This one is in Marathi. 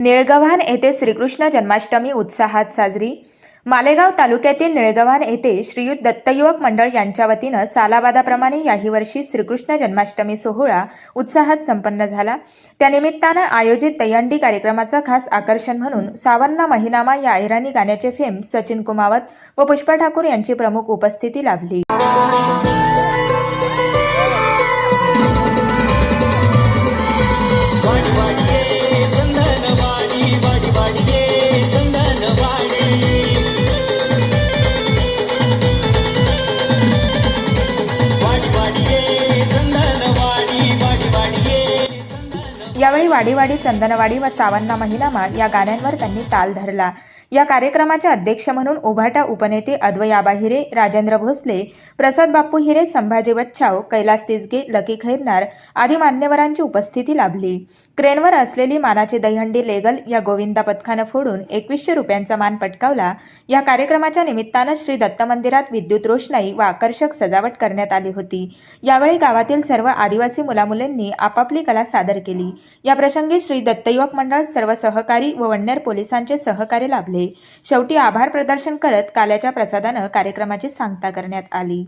निळगव्हाण येथे श्रीकृष्ण जन्माष्टमी उत्साहात साजरी. मालेगाव तालुक्यातील निळगव्हाण येथे श्रीयुत दत्तयुवक मंडळ यांच्या वतीनं सालाबादाप्रमाणे याही वर्षी श्रीकृष्ण जन्माष्टमी सोहळा उत्साहात संपन्न झाला. त्यानिमित्तानं आयोजित तयंडी कार्यक्रमाचं खास आकर्षण म्हणून सावन्ना महिनामा या ऐराणी गाण्याचे फेम सचिन कुमावत व पुष्पा ठाकूर यांची प्रमुख उपस्थिती लाभली. यावेळी वाडीवाडी चंदनवाडी व सावन्ना महिनामा या गाण्यांवर त्यांनी ताल धरला. या कार्यक्रमाचे अध्यक्ष म्हणून उभाटा उपनेते अद्वयाबा हिरे राजेंद्र भोसले प्रसाद बापू हिरे संभाजी बच्छाव कैलास तिसगे लकी खैरनार आदी मान्यवरांची उपस्थिती लाभली. क्रेनवर असलेली मानाची दहीहंडी लेगल या गोविंदा पथकानं फोडून एकवीसशे रुपयांचा मान पटकावला. या कार्यक्रमाच्या निमित्तानं श्री दत्त मंदिरात विद्युत रोषणाई व आकर्षक सजावट करण्यात आली होती. यावेळी गावातील सर्व आदिवासी मुलामुलींनी आपापली कला सादर केली. या प्रसंगी श्री दत्तयुवक मंडळ सर्व सहकारी व वन्नेर पोलिसांचे सहकार्य लाभले. शेवटी आभार प्रदर्शन करत काल्याच्या प्रसादानं कार्यक्रमाची सांगता करण्यात आली.